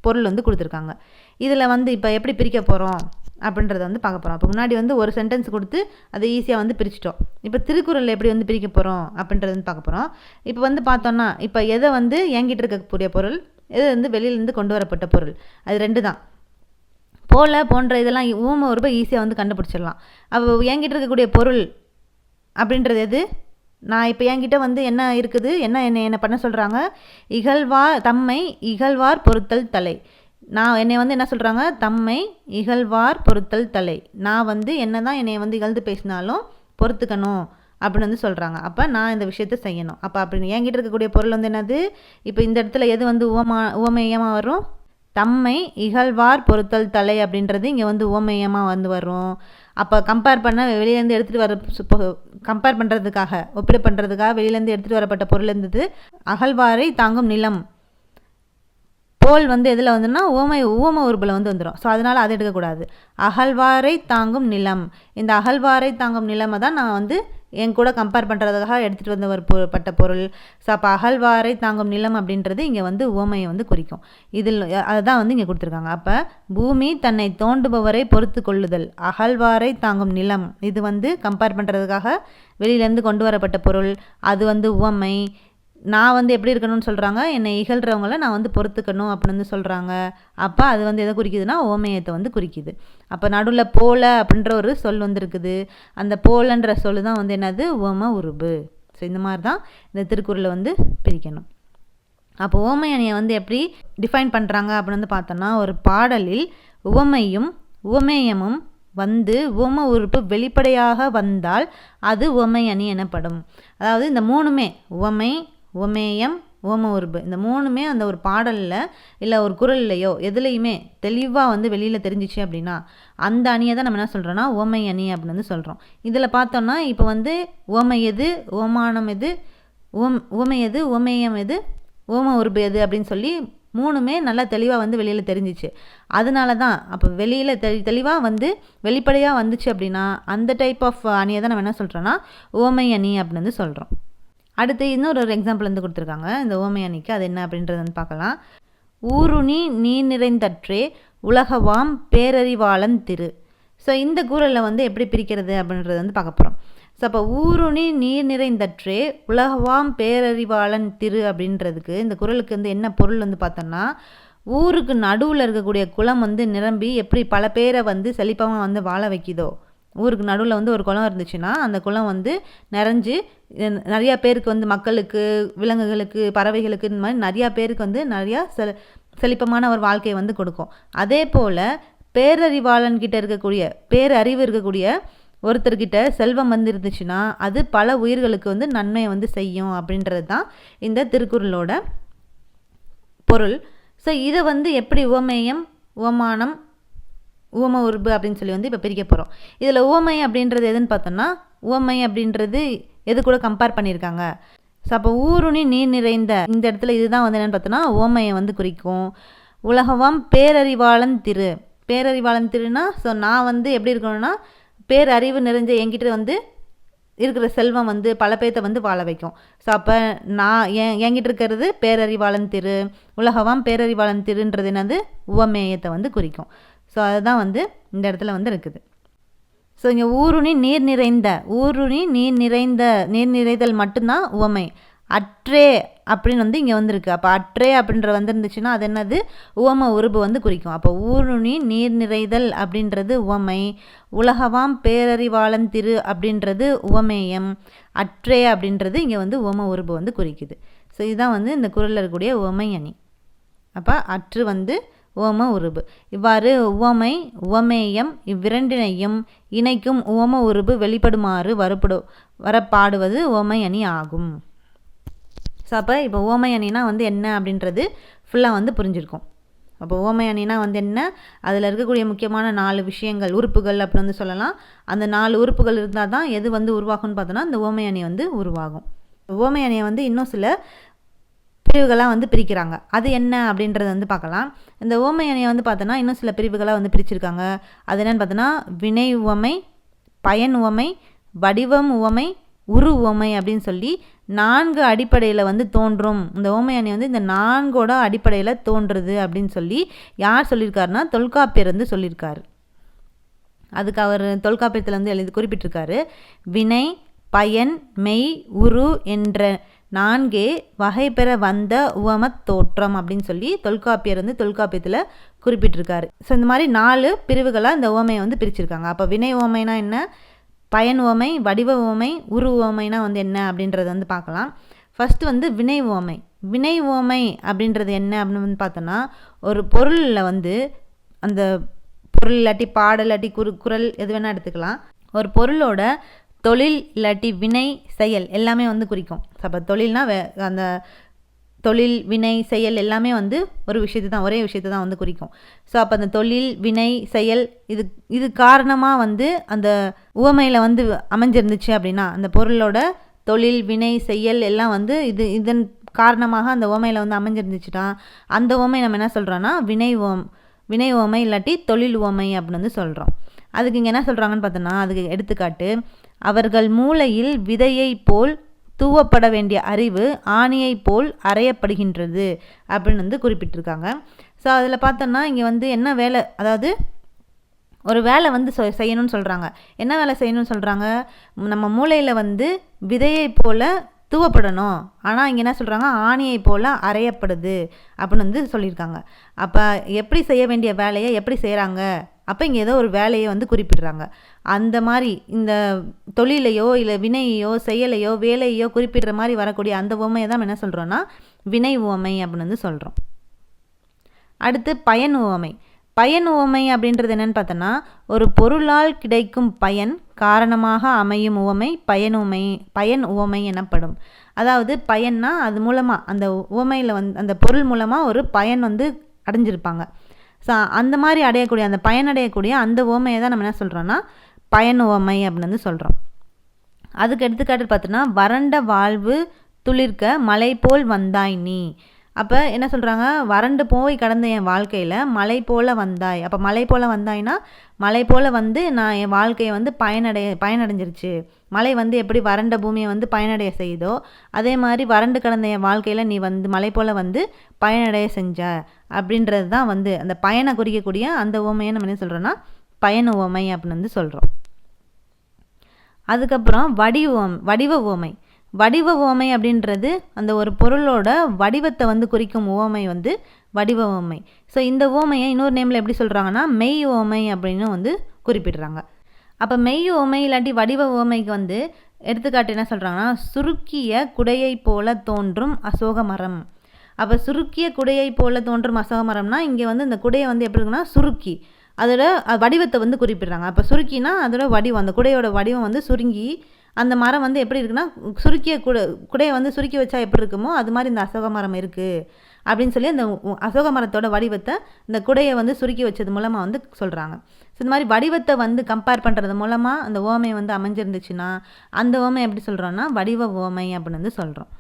பொருள் வந்து கொடுத்துருக்காங்க. இதில் வந்து இப்போ எப்படி பிரிக்க போகிறோம் அப்படின்றத வந்து பார்க்க போகிறோம் அப்போ முன்னாடி வந்து ஒரு சென்டென்ஸ் கொடுத்து அதை ஈஸியாக வந்து பிரிச்சிட்டோம். இப்போ திருக்குறளில் எப்படி வந்து பிரிக்க போகிறோம் அப்படின்றது வந்து பார்க்க போகிறோம் இப்போ வந்து பார்த்தோன்னா இப்போ எதை வந்து என்கிட்ட இருக்கக்கூடிய பொருள் எது வந்து வெளியிலேருந்து கொண்டு வரப்பட்ட பொருள் அது ரெண்டு தான். போல போன்ற இதெல்லாம் ஊம ரொம்ப ஈஸியாக வந்து கண்டுபிடிச்சிடலாம். அப்போ என்கிட்ட இருக்கக்கூடிய பொருள் அப்படின்றது எது? நான் இப்போ என்கிட்ட வந்து என்ன இருக்குது என்ன என்ன என்ன பண்ண சொல்கிறாங்க இகழ்வார் தம்மை இகழ்வார் பொருத்தல் தலை. நான் என்னை வந்து என்ன சொல்கிறாங்க தம்மை இகழ்வார் பொருத்தல் தலை. நான் வந்து என்ன தான் என்னை வந்து இகழ்ந்து பேசினாலும் பொறுத்துக்கணும் அப்படின்னு வந்து சொல்கிறாங்க அப்போ நான் இந்த விஷயத்த செய்யணும். அப்போ அப்படின்னு என்கிட்ட இருக்கக்கூடிய பொருள் வந்து என்னது? இப்போ இந்த இடத்துல எது வந்து உவமா உவமேயமாக வரும்? தம்மை இகழ்வார் பொருத்தல் தலை அப்படின்றது இங்கே வந்து உவமேயமாக வந்து வரும். அப்போ கம்பேர் பண்ண வெளியிலேருந்து எடுத்துகிட்டு வர கம்பேர் பண்ணுறதுக்காக ஒப்பிடு பண்ணுறதுக்காக வெளியிலேருந்து எடுத்துகிட்டு வரப்பட்ட பொருள் இருந்தது அகழ்வாரை தாங்கும் நிலம். போல் வந்து எதில் வந்துன்னா ஓமை ஊம உருபில் வந்து வந்துடும் ஸோ அதனால் அதை எடுக்கக்கூடாது அகழ்வாரை தாங்கும் நிலம். இந்த அகழ்வாரை தாங்கும் நிலமை தான் நான் வந்து என் கூட கம்பேர் பண்ணுறதுக்காக எடுத்துகிட்டு வந்த ஒரு பொ பட்ட பொருள். ஸோ அப்போ அகழ்வாரை தாங்கும் நிலம் அப்படின்றது இங்கே வந்து ஓமையை வந்து குறிக்கும். இதில் அதுதான் வந்து இங்கே கொடுத்துருக்காங்க. அப்போ பூமி தன்னை தோண்டுபவரை பொறுத்து கொள்ளுதல். அகழ்வாரை தாங்கும் நிலம். இது வந்து கம்பேர் பண்ணுறதுக்காக வெளியிலேருந்து கொண்டு வரப்பட்ட பொருள். அது வந்து உவமை. நான் வந்து எப்படி இருக்கணும்னு சொல்கிறாங்க என்னை இகழ்கிறவங்கள நான் வந்து பொறுத்துக்கணும் அப்படின்னு சொல்கிறாங்க அப்போ அது வந்து எதை குறிக்குதுன்னா ஓமயத்தை வந்து குறிக்குது. அப்போ நடுவில் போல அப்படின்ற ஒரு சொல் வந்துருக்குது. அந்த போலன்ற சொல் தான் வந்து என்னது? ஓம உருபு. ஸோ இந்த மாதிரி தான் இந்த திருக்குறளை வந்து பிரிக்கணும். அப்போ ஓமை அணியை வந்து எப்படி டிஃபைன் பண்ணுறாங்க அப்படின்னு வந்து பார்த்தோன்னா ஒரு பாடலில் உவமையும் உவமேயமும் வந்து உவம உறுப்பு வெளிப்படையாக வந்தால் அது உவமை அணி எனப்படும். அதாவது இந்த மூணுமே உவமை உமேயம் ஓம உருபு இந்த மூணுமே அந்த ஒரு பாடலில் இல்லை ஒரு குரல்லையோ எதுலேயுமே தெளிவாக வந்து வெளியில் தெரிஞ்சிச்சு அப்படின்னா அந்த அணியை தான் நம்ம என்ன சொல்கிறோன்னா ஓமை அணி அப்படின்னு வந்து சொல்கிறோம் இதில் பார்த்தோன்னா இப்போ வந்து ஓமை எது ஓமானம் எது ஓம் ஓமை எது ஓமேயம் எது ஓம உருபு எது அப்படின்னு சொல்லி மூணுமே நல்லா தெளிவாக வந்து வெளியில் தெரிஞ்சிச்சு. அதனால தான் அப்போ வெளியில் தெளி தெளிவாக வந்து வெளிப்படையாக வந்துச்சு அப்படின்னா அந்த டைப் ஆஃப் அணியை தான் நம்ம என்ன சொல்கிறோன்னா ஓமை அணி அப்படின்னு வந்து சொல்கிறோம் அடுத்து இன்னொரு ஒரு எக்ஸாம்பிள் வந்து கொடுத்துருக்காங்க. இந்த ஓமை அணிக்கு அது என்ன அப்படின்றது வந்து பார்க்கலாம். ஊருணி நீர் நிறைந்தற்றே உலகவாம் பேரறிவாளன் திரு. ஸோ இந்த கூறலில் வந்து எப்படி பிரிக்கிறது அப்படின்றத வந்து பார்க்க போகிறோம் ஸோ அப்போ ஊருணி நீர் நிறைந்தற்றே உலகவாம் பேரறிவாளன் திரு அப்படின்றதுக்கு இந்த குரலுக்கு வந்து என்ன பொருள் வந்து பார்த்தோன்னா ஊருக்கு நடுவில் இருக்கக்கூடிய குளம் வந்து நிரம்பி எப்படி பல பேரை வந்து செழிப்பமாக வந்து வாழ வைக்குதோ ஊருக்கு நடுவில் வந்து ஒரு குளம் இருந்துச்சுன்னா அந்த குளம் வந்து நிறைஞ்சு நிறையா பேருக்கு வந்து மக்களுக்கு விலங்குகளுக்கு பறவைகளுக்கு இந்த மாதிரி நிறையா பேருக்கு வந்து நிறையா செ செழிப்பமான ஒரு வாழ்க்கையை வந்து கொடுக்கும். அதே போல் பேரறிவாளன்கிட்ட இருக்கக்கூடிய பேரறிவு இருக்கக்கூடிய ஒருத்தர்கிட்ட செல்வம் வந்து இருந்துச்சுன்னா அது பல உயிர்களுக்கு வந்து நன்மையை வந்து செய்யும் அப்படின்றது தான் இந்த திருக்குறளோட பொருள். ஸோ இதை வந்து எப்படி உவமேயம் உவமானம் உவம உருபு அப்படின்னு சொல்லி வந்து இப்போ பிரிக்க போகிறோம் இதில் உவமை அப்படின்றது எதுன்னு பார்த்தோம்னா உவமை அப்படின்றது எது கூட கம்பேர் பண்ணியிருக்காங்க. ஸோ அப்போ ஊருணி நீர் நிறைந்த இந்த இடத்துல இதுதான் வந்து என்னென்னு பார்த்தோன்னா உவமையை வந்து குறிக்கும். உலகவாம் பேரறிவாளன் திரு. பேரறிவாளன் திருனா ஸோ நான் வந்து எப்படி இருக்கணும்னா பேரறிவு நிறைஞ்ச என்கிட்ட வந்து இருக்கிற செல்வம் வந்து பல பேர்த்த வந்து வாழ வைக்கும். ஸோ அப்போ நான் என் என்கிட்ட இருக்கிறது பேரறிவாளன் திரு. உலகவாம் பேரறிவாளன் திருன்றது என்னது? உவமேயத்தை வந்து குறிக்கும். ஸோ அதுதான் வந்து இந்த இடத்துல வந்து இருக்குது. ஸோ இங்கே ஊருணி நீர் நிறைந்த ஊருணி நீர் நிறைந்த நீர் நிறைதல் மட்டும்தான் உவமை. அற்றே அப்படின்னு வந்து இங்கே வந்திருக்கு. அப்போ அற்றே அப்படின்ற வந்துருந்துச்சுன்னா அது என்னது? உவம உருபு வந்து குறிக்கும். அப்போ ஊருணி நீர் நிறைதல் அப்படின்றது உவமை. உலகவாம் பேரறிவாளன் திரு அப்படின்றது உவமேயம். அற்றே அப்படின்றது இங்கே வந்து உவம உருபு வந்து குறிக்குது. ஸோ இதுதான் வந்து இந்த குரலில் இருக்கக்கூடிய உவமை அணி அப்போ அற்று வந்து உவம உருபு. இவ்வாறு உவமை உவமேயம் இவ்விரண்டினையும் இணைக்கும் உவம உருபு வெளிப்படுமாறு வரப்படு வரப்பாடுவது உவமை அணி ஆகும். ஸோ அப்போ இப்போ உவமை அணினா வந்து என்ன அப்படின்றது ஃபுல்லாக வந்து புரிஞ்சிருக்கும். அப்போ உவமை அணினா வந்து என்ன? அதில் இருக்கக்கூடிய முக்கியமான நாலு விஷயங்கள் உறுப்புகள் அப்படின்னு வந்து சொல்லலாம். அந்த நாலு உறுப்புகள் இருந்தால் தான் எது வந்து உருவாகும்னு பார்த்தோன்னா அந்த ஓமை அணி வந்து உருவாகும். உவமை அணியை வந்து இன்னும் சில பிரிவுகளாக வந்து பிரிக்கிறாங்க. அது என்ன அப்படின்றத வந்து பார்க்கலாம். இந்த ஓமை அணியை வந்து பார்த்தோன்னா இன்னும் சில பிரிவுகளாக வந்து பிரிச்சிருக்காங்க. அது என்னென்னு பார்த்தோன்னா வினை உவமை பயன் உவமை வடிவம் உவமை உரு உவமை அப்படின்னு சொல்லி நான்கு அடிப்படையில் வந்து தோன்றும். இந்த ஓமை அணி வந்து இந்த நான்கோட அடிப்படையில் தோன்றுறது அப்படின்னு சொல்லி யார் சொல்லியிருக்காருன்னா தொல்காப்பியர் வந்து சொல்லியிருக்காரு. அதுக்கு அவர் தொல்காப்பியத்தில் வந்து எழுதி குறிப்பிட்டிருக்காரு. வினை பயன் மெய் உரு என்ற நான்கே வகை பெற வந்த உவமத் தோற்றம் அப்படின்னு சொல்லி தொல்காப்பியர் வந்து தொல்காப்பியத்தில் குறிப்பிட்டிருக்காரு. ஸோ இந்த மாதிரி நாலு பிரிவுகளாக இந்த உவமையை வந்து பிரிச்சிருக்காங்க. அப்போ வினை உவமைனா என்ன? பயன் உவமை வடிவ உவமை உரு உவமைனா வந்து என்ன அப்படின்றத வந்து பார்க்கலாம். ஃபஸ்ட்டு வந்து வினை உவமை. வினை உவமை அப்படின்றது என்ன அப்படின்னு வந்து பார்த்தோன்னா ஒரு பொருளில் வந்து அந்த பொருள் இல்லாட்டி பாடல் இல்லாட்டி குரு குரல் எது வேணால் எடுத்துக்கலாம். ஒரு பொருளோட தொழில் இல்லாட்டி வினை செயல் எல்லாமே வந்து குறிக்கும். அப்போ தொழில்னால் வே அந்த தொழில் வினை செயல் எல்லாமே வந்து ஒரு விஷயத்தை தான் ஒரே விஷயத்தை தான் வந்து குறிக்கும். ஸோ அப்போ அந்த தொழில் வினை செயல் இது இது காரணமாக வந்து அந்த உவமையில் வந்து அமைஞ்சிருந்துச்சு அப்படின்னா அந்த பொருளோட தொழில் வினை செயல் எல்லாம் வந்து இது இதன் காரணமாக அந்த உவமையில் வந்து அமைஞ்சிருந்துச்சுன்னா அந்த உவமை நம்ம என்ன சொல்கிறோன்னா வினை ஓம் வினை ஓமை இல்லாட்டி தொழில் ஓமை அப்படின்னு வந்து சொல்கிறோம் அதுக்கு இங்கே என்ன சொல்கிறாங்கன்னு பார்த்தோன்னா அதுக்கு எடுத்துக்காட்டு அவர்கள் மூளையில் விதையை போல் தூவப்பட வேண்டிய அறிவு ஆணியைப் போல் அறையப்படுகின்றது அப்படின்னு வந்து குறிப்பிட்டிருக்காங்க. ஸோ அதில் பார்த்தோன்னா இங்கே வந்து என்ன வேலை அதாவது ஒரு வேலை வந்து செய்யணும்னு சொல்கிறாங்க என்ன வேலை செய்யணும்னு சொல்கிறாங்க நம்ம மூளையில் வந்து விதையை போல் தூவப்படணும். ஆனால் இங்கே என்ன சொல்கிறாங்க ஆணியை போல் அறையப்படுது அப்படின்னு வந்து சொல்லியிருக்காங்க. அப்போ எப்படி செய்ய வேண்டிய வேலையை எப்படி செய்கிறாங்க அப்போ இங்கே ஏதோ ஒரு வேலையை வந்து குறிப்பிடுறாங்க. அந்த மாதிரி இந்த தொழிலையோ இல்லை வினையையோ செயலையோ வேலையோ குறிப்பிடுற மாதிரி வரக்கூடிய அந்த உவமையை தான் என்ன சொல்கிறோன்னா வினை உவமை அப்படின்னு வந்து சொல்கிறோம் அடுத்து பயன் உவமை. பயன் உவமை அப்படின்றது என்னென்னு பார்த்தோன்னா ஒரு பொருளால் கிடைக்கும் பயன் காரணமாக அமையும் உவமை பயன் உவமை பயன் உவமை எனப்படும். அதாவது பயன்னா அது மூலமாக அந்த உவமையில் வந்து அந்த பொருள் மூலமாக ஒரு பயன் வந்து அடைஞ்சிருப்பாங்க. ஸோ அந்த மாதிரி அடையக்கூடிய அந்த பயனடையக்கூடிய அந்த ஓமையை தான் நம்ம என்ன சொல்கிறோன்னா பயன் ஓமை அப்படின்னு வந்து சொல்கிறோம் அதுக்கு எடுத்துக்காட்டு பார்த்தோன்னா வறண்ட வாழ்வு துளிர்க்க மலை போல் வந்தாய் நீ. அப்போ என்ன சொல்கிறாங்க வறண்டு போய் கடந்த என் வாழ்க்கையில் மலை போல் வந்தாய். அப்போ மலை போல் வந்தாய்னா மலை போல் வந்து நான் என் வாழ்க்கையை வந்து பயனடைய பயனடைஞ்சிருச்சு. மலை வந்து எப்படி வறண்ட பூமியை வந்து பயனடைய செய்தோ அதே மாதிரி வறண்டு கடந்த என் வாழ்க்கையில் நீ வந்து மலை போல் வந்து பயனடைய செஞ்ச. அப்படின்றது தான் வந்து அந்த பயனை குறிக்கக்கூடிய அந்த ஓமையை நம்ம என்ன சொல்கிறோன்னா பயண ஓமை அப்படின்னு வந்து சொல்கிறோம் அதுக்கப்புறம் வடிவம் வடிவ ஓமை வடிவ உவமை அப்படின்றது அந்த ஒரு பொருளோட வடிவத்தை வந்து குறிக்கும் உவமை வந்து வடிவ உவமை. ஸோ இந்த உவமையை இன்னொரு நேமில் எப்படி சொல்கிறாங்கன்னா மெய் உவமை அப்படின்னு வந்து குறிப்பிடுறாங்க. அப்போ மெய் ஓமை இல்லாட்டி வடிவ உவமைக்கு வந்து எடுத்துக்காட்டு என்ன சொல்கிறாங்கன்னா சுருக்கிய குடையை போல தோன்றும் அசோக மரம். அப்போ சுருக்கிய குடையை போல தோன்றும் அசோக மரம்னா இங்கே வந்து இந்த குடையை வந்து எப்படி இருக்குன்னா சுருக்கி. அதோட வடிவத்தை வந்து குறிப்பிடுறாங்க. அப்போ சுருக்கினா அதோட வடிவம் அந்த குடையோட வடிவம் வந்து சுருங்கி அந்த மரம் வந்து எப்படி இருக்குன்னா சுருக்கிய குடை குடையை வந்து சுருக்கி வச்சா எப்படி இருக்குமோ அது மாதிரி இந்த அசோக மரம் இருக்குது அப்படின்னு சொல்லி அந்த அசோக மரத்தோட வடிவத்தை இந்த குடையை வந்து சுருக்கி வச்சது மூலமாக வந்து சொல்கிறாங்க ஸோ இந்த மாதிரி வடிவத்தை வந்து கம்பேர் பண்ணுறது மூலமாக அந்த ஓமை வந்து அமைஞ்சிருந்துச்சுன்னா அந்த ஓமை எப்படி சொல்கிறோன்னா வடிவ ஓமை அப்படின்னு வந்து சொல்கிறோம்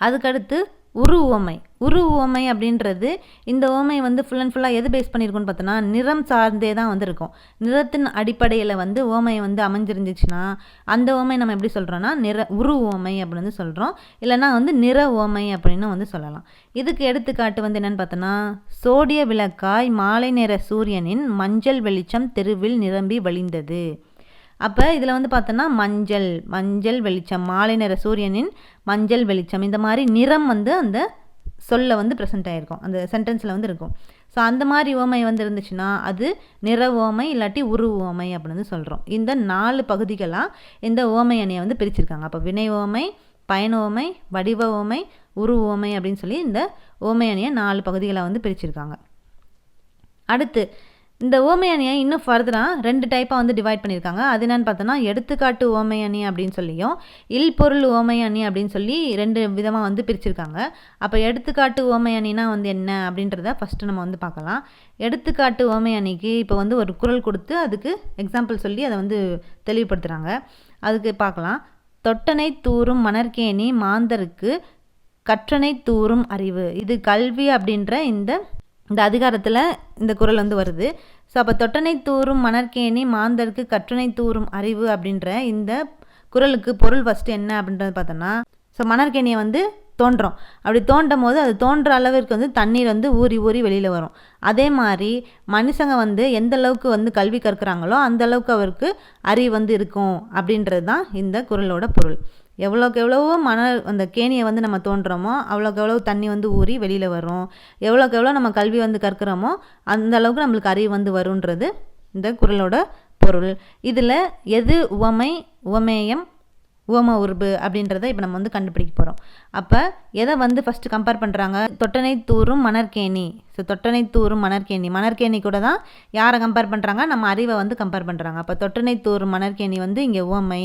அதுக்கடுத்து உரு ஓமை உரு ஓமை அப்படின்றது இந்த ஓமை வந்து ஃபுல் அண்ட் ஃபுல்லாக எது பேஸ் பண்ணியிருக்குன்னு பார்த்தோன்னா நிறம் சார்ந்தே தான் வந்து இருக்கும் நிறத்தின் அடிப்படையில் வந்து ஓமை வந்து அமைஞ்சிருந்துச்சுன்னா அந்த ஓமை நம்ம எப்படி சொல்கிறோன்னா நிற உரு ஓமை அப்படின்னு வந்து சொல்கிறோம் இல்லைன்னா வந்து நிற ஓமை அப்படின்னு வந்து சொல்லலாம். இதுக்கு எடுத்துக்காட்டு வந்து என்னென்னு பார்த்தோன்னா சோடிய விளக்காய் மாலை நேர சூரியனின் மஞ்சள் வெளிச்சம் தெருவில் நிரம்பி வழிந்தது. அப்போ இதில் வந்து பார்த்தோன்னா மஞ்சள் மஞ்சள் வெளிச்சம் மாலை நேர சூரியனின் மஞ்சள் வெளிச்சம் இந்த மாதிரி நிறம் வந்து அந்த சொல்ல வந்து ப்ரெசென்ட் ஆகிருக்கும் அந்த சென்டென்ஸில் வந்து இருக்கும். ஸோ அந்த மாதிரி ஓமை வந்து இருந்துச்சுன்னா அது நிற ஓமை இல்லாட்டி உரு ஓமை அப்படின்னு சொல்கிறோம் இந்த நாலு பகுதிகளாக இந்த ஓமை அணியை வந்து பிரிச்சிருக்காங்க. அப்போ வினை ஓமை பயன் ஓமை வடிவ ஓமை உரு ஓமை அப்படின்னு சொல்லி இந்த ஓமை அணியை நாலு பகுதிகளாக வந்து பிரிச்சிருக்காங்க. அடுத்து இந்த ஓமை அணியை இன்னும் ஃபர்தராக ரெண்டு டைப்பாக வந்து டிவைட் பண்ணியிருக்காங்க. அது என்னென்னு பார்த்தோன்னா எடுத்துக்காட்டு ஓமை அணி அப்படின்னு சொல்லியும் இல் பொருள் ஓமை அணி அப்படின்னு சொல்லி ரெண்டு விதமாக வந்து பிரிச்சிருக்காங்க. அப்போ எடுத்துக்காட்டு ஓமை அணினா வந்து என்ன அப்படின்றத ஃபஸ்ட்டு நம்ம வந்து பார்க்கலாம். எடுத்துக்காட்டு ஓமை அணிக்கு இப்போ வந்து ஒரு குரல் கொடுத்து அதுக்கு எக்ஸாம்பிள் சொல்லி அதை வந்து தெளிவுபடுத்துகிறாங்க அதுக்கு பார்க்கலாம். தொட்டனை தூரும் மணற்கேணி மாந்தருக்கு கற்றனை தூரும் அறிவு. இது கல்வி அப்படின்ற இந்த இந்த அதிகாரத்தில் இந்த குரல் வந்து வருது. ஸோ அப்போ தொட்டனை தூறும் மணற்கேணி மாந்தருக்கு கற்றனை தூறும் அறிவு அப்படின்ற இந்த குரலுக்கு பொருள் ஃபஸ்ட்டு என்ன அப்படின்றது பார்த்தோன்னா ஸோ மணற்கேணியை வந்து தோன்றும். அப்படி தோண்டும் போது அது தோன்ற அளவிற்கு வந்து தண்ணீர் வந்து ஊறி ஊறி வெளியில் வரும். அதே மாதிரி மனுஷங்க வந்து எந்த அளவுக்கு வந்து கல்வி கற்கிறாங்களோ அந்த அளவுக்கு அவருக்கு அறிவு வந்து இருக்கும் அப்படின்றது தான் இந்த குரலோட பொருள். எவ்வளோக்கு எவ்வளவோ மணல் அந்த கேணியை வந்து நம்ம தோன்றோமோ அவ்வளோக்கு எவ்வளோ தண்ணி வந்து ஊறி வெளியில் வரும். எவ்வளோக்கு எவ்வளோ நம்ம கல்வி வந்து கற்கிறோமோ அந்த அளவுக்கு நம்மளுக்கு அறிவு வந்து வருன்றது இந்த குரலோட பொருள். இதில் எது உவமை உவமேயம் உவம உருபு அப்படின்றத இப்போ நம்ம வந்து கண்டுபிடிக்க போகிறோம் அப்போ எதை வந்து ஃபஸ்ட்டு கம்பேர் பண்ணுறாங்க தொட்டனை தூரும் மணற்கேணி ஸோ தொட்டனை தூரும் மணற்கேணி மணற்கேணி கூட தான் யாரை கம்பேர் பண்ணுறாங்க நம்ம அறிவை வந்து கம்பேர் பண்ணுறாங்க அப்போ தொட்டனை தூரும் மணற்கேணி வந்து இங்கே உவமை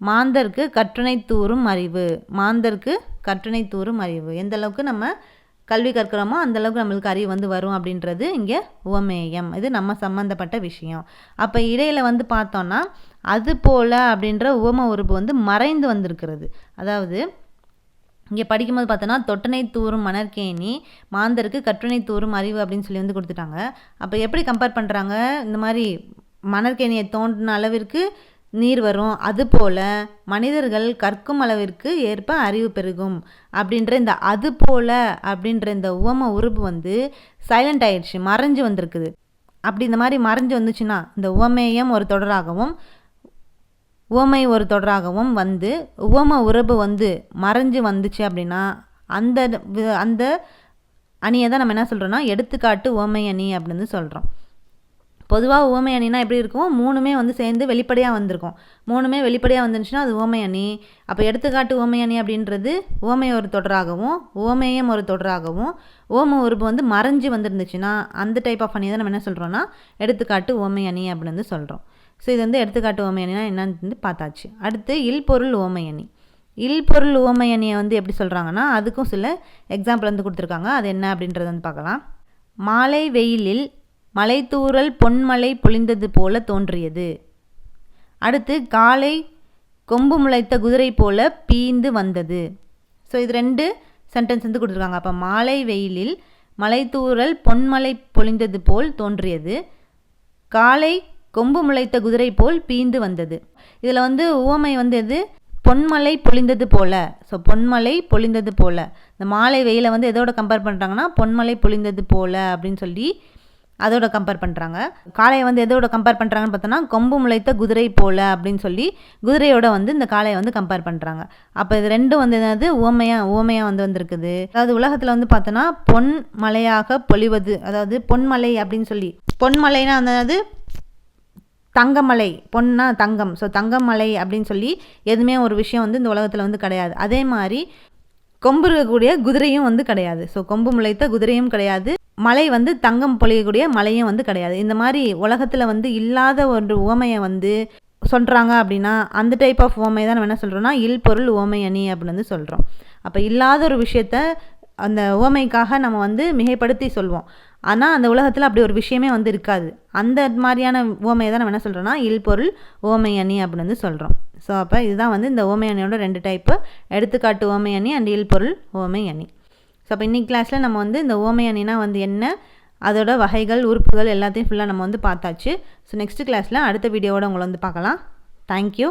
மாந்தருக்கு கற்றுனை தூறும் அறிவு. மாந்தருக்கு கற்றுனை தூறும் அறிவு. எந்த அளவுக்கு நம்ம கல்வி கற்கிறோமோ அந்தளவுக்கு நம்மளுக்கு அறிவு வந்து வரும் அப்படின்றது இங்கே உவமேயம். இது நம்ம சம்மந்தப்பட்ட விஷயம். அப்போ இடையில் வந்து பார்த்தோன்னா அது போல் அப்படின்ற உவம உறுப்பு வந்து மறைந்து வந்திருக்கிறது. அதாவது இங்கே படிக்கும்போது பார்த்தோன்னா தொட்டனை தூரும் மணற்கேணி மாந்தருக்கு கற்றுனை தூரும் அறிவு அப்படின்னு சொல்லி வந்து கொடுத்துட்டாங்க. அப்போ எப்படி கம்பேர் பண்ணுறாங்க இந்த மாதிரி மணற்கேணியை தோன்றின அளவிற்கு நீர் வரும். அதுபோல் மனிதர்கள் கற்கும் அளவிற்கு ஏற்ப அறிவு பெருகும். அப்படின்ற இந்த அது போல் அப்படின்ற இந்த உவம உறுப்பு வந்து சைலண்ட் ஆயிடுச்சு மறைஞ்சு வந்திருக்குது. அப்படி இந்த மாதிரி மறைஞ்சு வந்துச்சுன்னா இந்த உவமேயம் ஒரு தொடராகவும் உவமை ஒரு தொடராகவும் வந்து உவம உறவு வந்து மறைஞ்சு வந்துச்சு அப்படின்னா அந்த அந்த அணியை தான் நம்ம என்ன சொல்கிறோன்னா எடுத்துக்காட்டு உவமை அணி அப்படின்னு சொல்கிறோம் பொதுவாக ஓமை அணினா எப்படி இருக்கும் மூணுமே வந்து சேர்ந்து வெளிப்படையாக வந்திருக்கும். மூணுமே வெளிப்படையாக வந்துருந்துச்சுன்னா அது ஓமை அணி அப்போ எடுத்துக்காட்டு ஓமை அணி அப்படின்றது ஓமை ஒரு தொடராகவும் ஓமேயம் ஒரு தொடராகவும் ஓம உறுப்பு வந்து மறைஞ்சு வந்துருந்துச்சுன்னா அந்த டைப் ஆஃப் அணியை தான் நம்ம என்ன சொல்கிறோன்னா எடுத்துக்காட்டு ஓமை அணி அப்படின்னு வந்து சொல்கிறோம் ஸோ இது வந்து எடுத்துக்காட்டு ஓமை அணினா என்னன்னு வந்து பார்த்தாச்சு. அடுத்து இல்பொருள் ஓமை அணி இல்பொருள் ஓமை அணியை வந்து எப்படி சொல்கிறாங்கன்னா அதுக்கும் சில எக்ஸாம்பிள் வந்து கொடுத்துருக்காங்க. அது என்ன அப்படின்றத வந்து பார்க்கலாம். மாலை வெயிலில் மலைத்தூறல் பொன்மலை பொழிந்தது போல தோன்றியது. அடுத்து காலை கொம்பு முளைத்த குதிரை போல பீந்து வந்தது. ஸோ இது ரெண்டு சென்டென்ஸ் வந்து கொடுத்துருக்காங்க. அப்போ மாலை வெயிலில் மலைத்தூறல் பொன்மலை பொழிந்தது போல் தோன்றியது. காலை கொம்பு முளைத்த குதிரை போல் பீந்து வந்தது. இதில் வந்து உவமை வந்து எது? பொன்மலை பொழிந்தது போல. ஸோ பொன்மலை பொழிந்தது போல. இந்த மாலை வெயிலை வந்து எதோட கம்பேர் பண்ணுறாங்கன்னா பொன்மலை பொழிந்தது போல அப்படின்னு சொல்லி அதோட கம்பேர் பண்ணுறாங்க காளையை வந்து எதோட கம்பேர் பண்ணுறாங்கன்னு பார்த்தோன்னா கொம்பு முளைத்த குதிரை போல் அப்படின்னு சொல்லி குதிரையோட வந்து இந்த காளையை வந்து கம்பேர் பண்ணுறாங்க அப்போ இது ரெண்டும் வந்து என்னது? ஓமையாக ஓமையாக வந்து வந்திருக்குது. அதாவது உலகத்தில் வந்து பார்த்தோன்னா பொன் மலையாக பொழிவது அதாவது பொன்மலை அப்படின்னு சொல்லி பொன்மலைனா அதாவது தங்கமலை பொன்னா தங்கம். ஸோ தங்கமலை அப்படின்னு சொல்லி எதுவுமே ஒரு விஷயம் வந்து இந்த உலகத்தில் வந்து கிடையாது. அதே மாதிரி கொம்பு இருக்கக்கூடிய குதிரையும் வந்து கிடையாது. ஸோ கொம்பு முளைத்த குதிரையும் கிடையாது. மலை வந்து தங்கம் பொழியக்கூடிய மலையும் வந்து கிடையாது. இந்த மாதிரி உலகத்தில் வந்து இல்லாத ஒரு உவமையை வந்து சொல்கிறாங்க அப்படின்னா அந்த டைப் ஆஃப் உவமை தான் நம்ம என்ன சொல்கிறோன்னா இல் பொருள் உவமை அணி அப்படின்னு வந்து சொல்கிறோம் அப்போ இல்லாத ஒரு விஷயத்த அந்த உவமைக்காக நம்ம வந்து மிகைப்படுத்தி சொல்வோம். ஆனால் அந்த உலகத்தில் அப்படி ஒரு விஷயமே வந்து இருக்காது. அந்த மாதிரியான உவமையை தான் நம்ம என்ன சொல்கிறோன்னா இல் பொருள் ஓமை அணி அப்படின்னு வந்து சொல்கிறோம் ஸோ அப்போ இதுதான் வந்து இந்த ஓமை அணியோட ரெண்டு டைப்பு எடுத்துக்காட்டு ஓமை அணி அண்ட் இல் பொருள் ஓமை அணி. ஸோ அப்போ இன்றைக்கி கிளாஸில் நம்ம வந்து இந்த ஓமை அணினா வந்து என்ன அதோட வகைகள் உறுப்புகள் எல்லாத்தையும் ஃபுல்லாக நம்ம வந்து பார்த்தாச்சு. ஸோ நெக்ஸ்ட் கிளாஸில் அடுத்த வீடியோவோட உங்களை வந்து பார்க்கலாம். தேங்க்யூ